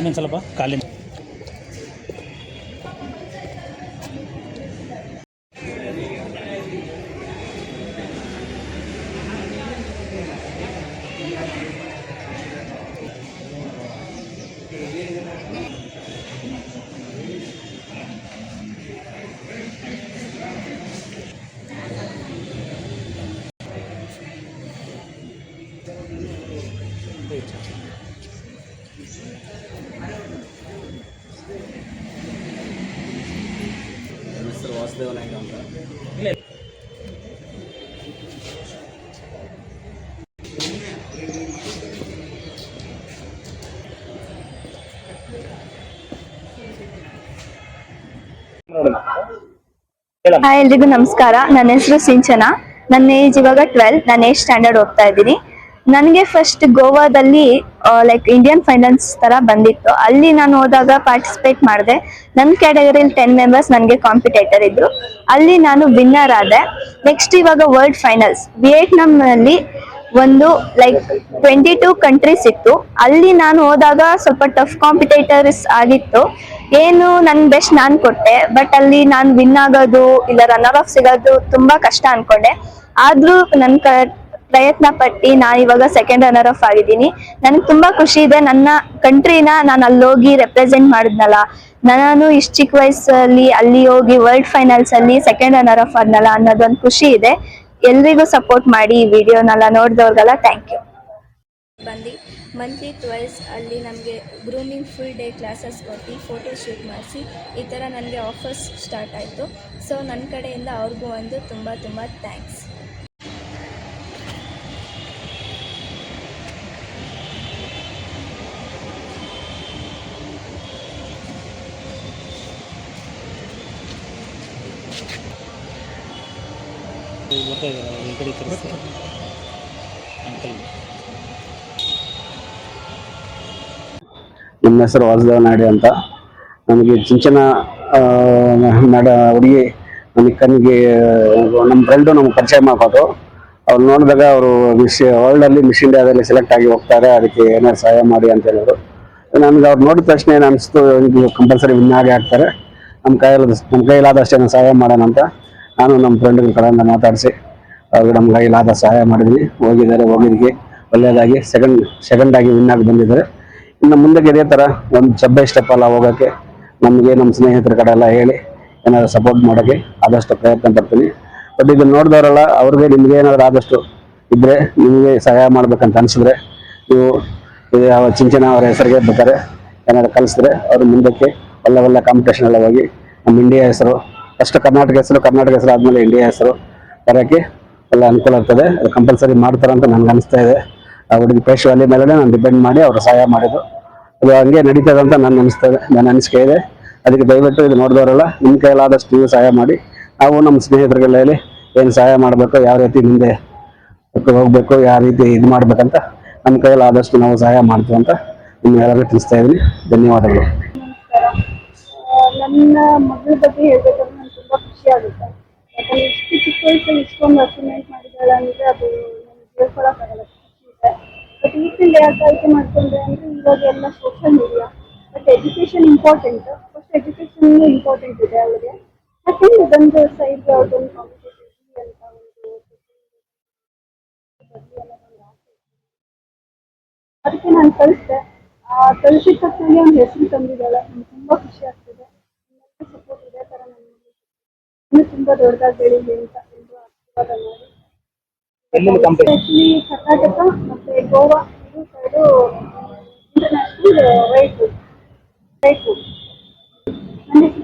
ಇನ್ನೊಂದು ಸ್ವಲ್ಪ ಕಾಲಿನ ನನ್ನ ಹೆಸರು ವಾಸುದೇವ ನಾಯ್ಡು ಅಂತ. ಹಾಯ್ ಎಲ್ರಿಗೂ ನಮಸ್ಕಾರ. ನನ್ನ ಹೆಸರು ಸಿಂಚನಾ. ನನ್ನ ಏಜ್ ಇವಾಗ ಟ್ವೆಲ್ ನಾನು ಏಜ್ ಸ್ಟ್ಯಾಂಡರ್ಡ್ ಹೋಗ್ತಾ ಇದ್ದೀನಿ. ನನಗೆ ಫಸ್ಟ್ ಗೋವಾದಲ್ಲಿ ಲೈಕ್ ಇಂಡಿಯನ್ ಫೈನಾನ್ಸ್ ತರ ಬಂದಿತ್ತು. ಅಲ್ಲಿ ನಾನು ಹೋದಾಗ ಪಾರ್ಟಿಸಿಪೇಟ್ ಮಾಡಿದೆ. ನನ್ನ ಕ್ಯಾಟಗರಿಲಿ ಟೆನ್ ಮೆಂಬರ್ಸ್ ನನಗೆ ಕಾಂಪಿಟೇಟರ್ ಇದ್ರು. ಅಲ್ಲಿ ನಾನು ವಿನ್ನರ್ ಆದೆ. ನೆಕ್ಸ್ಟ್ ಇವಾಗ ವರ್ಲ್ಡ್ ಫೈನಲ್ಸ್ ವಿಯೆಟ್ನಾಂನಲ್ಲಿ ಒಂದು ಲೈಕ್ ಟ್ವೆಂಟಿ ಟೂ ಕಂಟ್ರೀಸ್ ಇತ್ತು. ಅಲ್ಲಿ ನಾನು ಹೋದಾಗ ಸ್ವಲ್ಪ ಟಫ್ ಕಾಂಪಿಟೇಟರ್ಸ್ ಆಗಿತ್ತು. ಏನು ನನ್ ಬೆಸ್ಟ್ ನಾನು ಕೊಟ್ಟೆ. ಬಟ್ ಅಲ್ಲಿ ನಾನು ವಿನ್ ಆಗೋದು, ಇಲ್ಲ ರನ್ನರ್ ಆಫ್ ಸಿಗೋದು ತುಂಬಾ ಕಷ್ಟ ಅನ್ಕೊಂಡೆ. ಆದ್ರೂ ನನ್ನ ಪ್ರಯತ್ನ ಪಟ್ಟಿ ನಾನು ಇವಾಗ ಸೆಕೆಂಡ್ ರನ್ನರ್ ಆಫ್ ಆಗಿದ್ದೀನಿ. ನನಗೆ ತುಂಬಾ ಖುಷಿ ಇದೆ. ನನ್ನ ಕಂಟ್ರಿನ ನಾನು ಅಲ್ಲಿ ಹೋಗಿ ರೆಪ್ರೆಸೆಂಟ್ ಮಾಡಿದ್ನಲ್ಲ. ನಾನು ಇಷ್ಟು ಚಿಕ್ಕ ವಯಸ್ಸಲ್ಲಿ ಅಲ್ಲಿ ಹೋಗಿ ವರ್ಲ್ಡ್ ಫೈನಲ್ಸ್ ಅಲ್ಲಿ ಸೆಕೆಂಡ್ ರನ್ನರ್ ಆಫ್ ಆದ್ನಲ್ಲ ಅನ್ನೋದೊಂದು ಖುಷಿ ಇದೆ. ಎಲ್ರಿಗೂ ಸಪೋರ್ಟ್ ಮಾಡಿ ಈ ವಿಡಿಯೋನೆಲ್ಲ ನೋಡಿದವ್ರಿಗೆಲ್ಲ ಥ್ಯಾಂಕ್ ಯು ಬಂದು. ಮಂತ್ಲಿ ಟ್ವೈಸ್ ಅಲ್ಲಿ ನಮಗೆ ಗ್ರೂಮಿಂಗ್ ಫುಲ್ ಡೇ ಕ್ಲಾಸಸ್ ಕೊಟ್ಟು ಫೋಟೋ ಶೂಟ್ ಮಾಡಿಸಿ ಈ ಥರ ನನಗೆ ಆಫರ್ಸ್ ಸ್ಟಾರ್ಟ್ ಆಯಿತು. ಸೊ ನನ್ನ ಕಡೆಯಿಂದ ಅವ್ರಿಗೂ ಒಂದು ತುಂಬ ತುಂಬ ಥ್ಯಾಂಕ್ಸ್ ನಮ್ಮ ಹೆಸರು ವಾಸುದೇವ ನಾಡಿ ಅಂತ. ನಮಗೆ ಚಿಂಚನ ನಾಡ ಹುಡುಗಿ ನಮಗೆ ಕಣ್ಣಿಗೆ ನಮ್ಮ ಫ್ರೆಂಡು ನಮ್ಗೆ ಪರಿಚಯ ಮಾಡ್ಕೊಟ್ರು. ಅವ್ರು ನೋಡಿದಾಗ ಅವರು ಮಿಸ್ ವರ್ಲ್ಡಲ್ಲಿ ಮಿಸ್ ಇಂಡಿಯಾದಲ್ಲಿ ಸೆಲೆಕ್ಟ್ ಆಗಿ ಹೋಗ್ತಾರೆ, ಅದಕ್ಕೆ ಏನಾದ್ರು ಸಹಾಯ ಮಾಡಿ ಅಂತ ಹೇಳಿದ್ರು. ನನಗೆ ಅವ್ರು ನೋಡಿದ ತಕ್ಷಣ ಏನು ಅನಿಸ್ತು ಕಂಪಲ್ಸರಿ ವಿನ್ ಆಗಿ ಆಗ್ತಾರೆ. ನಮ್ಮ ಕೈಯಲ್ಲಿ ನಮ್ಮ ಕೈಲಾದಷ್ಟೇ ಸಹಾಯ ಮಾಡೋಣ ಅಂತ ನಾನು ನಮ್ಮ ಫ್ರೆಂಡ್ಗಳ ಕಡೆಯಿಂದ ಮಾತಾಡಿಸಿ, ಅವ್ರಿಗೆ ನಮ್ಮ ಕೈಲಾದ ಸಹಾಯ ಮಾಡಿದ್ವಿ ಹೋಗಿದ್ದಾರೆ, ಹೋಗಿದ್ದಕ್ಕೆ ಒಳ್ಳೆಯದಾಗಿ ಸೆಕೆಂಡ್ ಸೆಕೆಂಡಾಗಿ ವಿನ್ ಆಗಿ ಬಂದಿದ್ದಾರೆ. ಇನ್ನು ಮುಂದಕ್ಕೆ ಇದೇ ಥರ ಒಂದು ಚಬ್ಬೆ ಸ್ಟೆಪ್ ಅಲ್ಲ ಹೋಗೋಕ್ಕೆ ನಮಗೆ ನಮ್ಮ ಸ್ನೇಹಿತರ ಕಡೆ ಎಲ್ಲ ಹೇಳಿ, ಏನಾದ್ರು ಸಪೋರ್ಟ್ ಮಾಡೋಕ್ಕೆ ಆದಷ್ಟು ಪ್ರಯತ್ನ ಪಡ್ತೀನಿ. ಬಟ್ ಇದನ್ನು ನೋಡಿದವರಲ್ಲ, ಅವ್ರಿಗೆ ನಿಮಗೆ ಏನಾದರೂ ಆದಷ್ಟು ಇದ್ದರೆ ನಿಮಗೆ ಸಹಾಯ ಮಾಡ್ಬೇಕಂತ ಅನಿಸಿದ್ರೆ ನೀವು ಚಿಂಚನ ಅವರ ಹೆಸರಿಗೆ ಬೇಕಾದ್ರೆ ಏನಾದ್ರು ಕಲಿಸಿದ್ರೆ ಅವರು ಮುಂದಕ್ಕೆ ಒಳ್ಳೆ ಒಳ್ಳೆ ಕಾಂಪಿಟೇಷನ್ ಎಲ್ಲ ಹೋಗಿ ನಮ್ಮ ಇಂಡಿಯಾ ಹೆಸರು. ಫಸ್ಟ್ ಕರ್ನಾಟಕ ಹೆಸರು ಕರ್ನಾಟಕ ಹೆಸರು ಆದಮೇಲೆ ಇಂಡಿಯಾ ಹೆಸರು. ಬರೋಕ್ಕೆ ಎಲ್ಲ ಅನುಕೂಲ ಆಗ್ತದೆ. ಅದು ಕಂಪಲ್ಸರಿ ಮಾಡ್ತಾರೆ ಅಂತ ನನಗೆ ಅನಿಸ್ತಾ ಇದೆ. ಆ ಹುಡುಗಿ ಪೇಶ್ವಾಲಿ ಮೇಲೆ ನಾನು ಡಿಪೆಂಡ್ ಮಾಡಿ ಅವರು ಸಹಾಯ ಮಾಡಿದ್ದು. ಅದು ಹಂಗೆ ನಡೀತದೆ ಅಂತ ನನ್ನ ಅನಿಸ್ತದೆ ನನ್ನ ಅನಿಸಿಕೆ ಇದೆ. ಅದಕ್ಕೆ ದಯವಿಟ್ಟು ಇದು ನೋಡಿದವರೆಲ್ಲ, ನಿಮ್ಮ ಕೈಲಾದಷ್ಟು ನೀವು ಸಹಾಯ ಮಾಡಿ. ನಾವು ನಮ್ಮ ಸ್ನೇಹಿತರುಗಳ ಹೇಳಿ ಏನು ಸಹಾಯ ಮಾಡಬೇಕು, ಯಾವ ರೀತಿ ಮುಂದೆ ಹೋಗಬೇಕು, ಯಾವ ರೀತಿ ಇದು ಮಾಡಬೇಕಂತ ನಮ್ಮ ಕೈಲಾದಷ್ಟು ನಾವು ಸಹಾಯ ಮಾಡ್ತೀವಿ ಅಂತ ನಿಮ್ಗೆಲ್ಲರಿಗೂ ತಿಳಿಸ್ತಾ ಇದ್ದೀನಿ. ಧನ್ಯವಾದಗಳು. ನನ್ನ ಮಗಳ ಬಗ್ಗೆ ಹೇಳ್ಬೇಕಂದ್ರೆ ನಂಗೆ ತುಂಬಾ ಖುಷಿ ಆಗುತ್ತೆ. ಯಾಕಂದ್ರೆ ಇಷ್ಟು ಚಿಕ್ಕ ವಯಸ್ಸಲ್ಲಿ ಇಷ್ಟೊಂದು ಅಚೀವ್ಮೆಂಟ್ ಮಾಡಿದ್ದಾಳೆ ಅಂದ್ರೆ ಅದು ನನಗೆ ಹೇಳ್ಕೊಳಕ್ಕಾಗಲ್ಲ ಖುಷಿ ಇದೆ. ಬಟ್ ಈಗಿಂದ ಯಾಕೆ ಆಯ್ಕೆ ಮಾಡ್ಕೊಂಡ್ರೆ ಅಂದ್ರೆ ಇವಾಗ ಎಲ್ಲ social media but education important first education important ಇದೆ ಅವರಿಗೆ. ಸೆಕೆಂಡ್ ಇದೊಂದು ಸೈಡ್ ಯಾವುದೊಂದು ಅಂತ ಒಂದು ಆಸೆ ಅದಕ್ಕೆ ನಾನು ಕಳಿಸ್ದೆ. ಆ ಕಳಿಸಿದ ತಕ್ಷಣ ಒಂದು ಹೆಸರು ತಂದಿದ್ದಾಳೆ. ನಂಗೆ ತುಂಬಾ ಖುಷಿ ಆಗ್ತಿದೆ. ಸಪೋರ್ಟ್ ಇದೇ ಥರ ನಮಗೆ ಇನ್ನೂ ದೊಡ್ಡದಾಗಿ ಬೆಳೀಲಿ ಅಂತ ಎಲ್ಲರೂ ಆಶೀರ್ವಾದ ಮಾಡಿ. ಎಲ್ಲೆಲ್ಲಿ ಕಂಪನಿ ಕರ್ನಾಟಕ ಮತ್ತೆ ಗೋವಾ ಇದು ಸೈಡು ಇಂಟರ್ನ್ಯಾಷನಲ್ ರೈಟ್ ರೈಟ್ ನನಗೆ